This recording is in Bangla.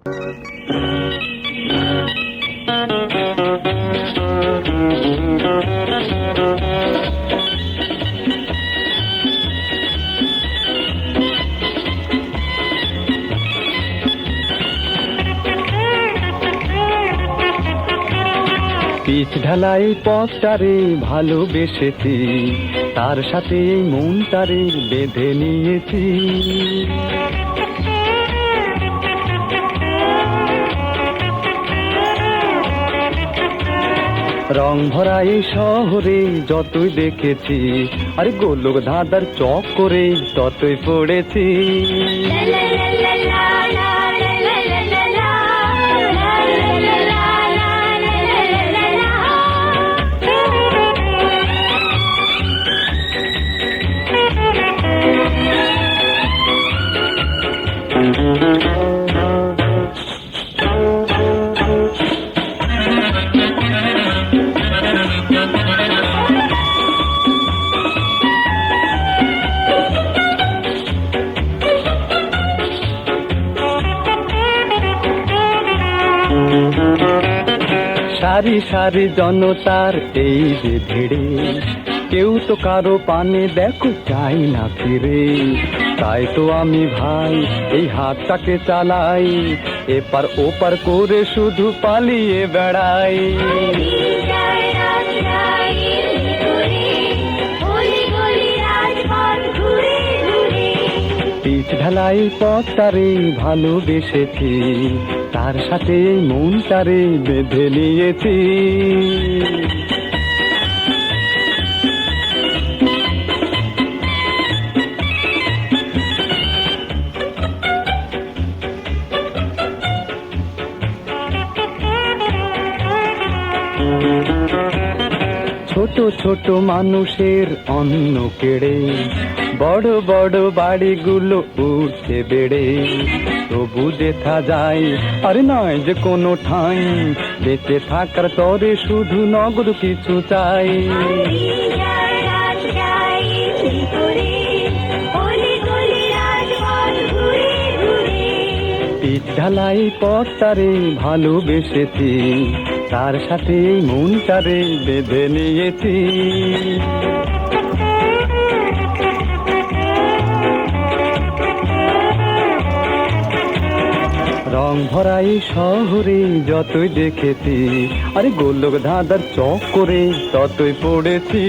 পিচ ঢালাই পথটারে ভালোবেসেছি তার সাথে মনটারে বেঁধে নিয়েছি। রং ভরা এই শহরে যতই দেখেছি আরে গোলক ধাঁধার চক করে ততই পড়েছি। সারি সারি জনতার এই যে ভিড়ে, কেউ তো কারও পানে দেখো চাই না ফিরে। তাই তো আমি ভাই, এই হাতটাকে চালাই, এপার ওপার করে শুধু পালিয়ে বেড়াই। পিচ ঢালাই পথটারে ভালোবেসেছি তার সাথে মন তারে বেঁধে নিয়েছি। ছোট ছোট মানুষের অন্ন কেড়ে, বড় বড় বাড়িগুলো উঠে বেড়ে। তবু দেখা যায়, আরে নয় যে কোনো ঠাঁই। বেঁচে থাকার তরে শুধু নগদ কিছু চাই। ঢালাই পথটারে ভালোবেসেছি। তার সাথে এই মনটারে বেঁধে নিয়েছি। রং ভরা এই শহরে যতই দেখেছি, আরে গোলক ধাঁধার চক করে ততই পড়েছি।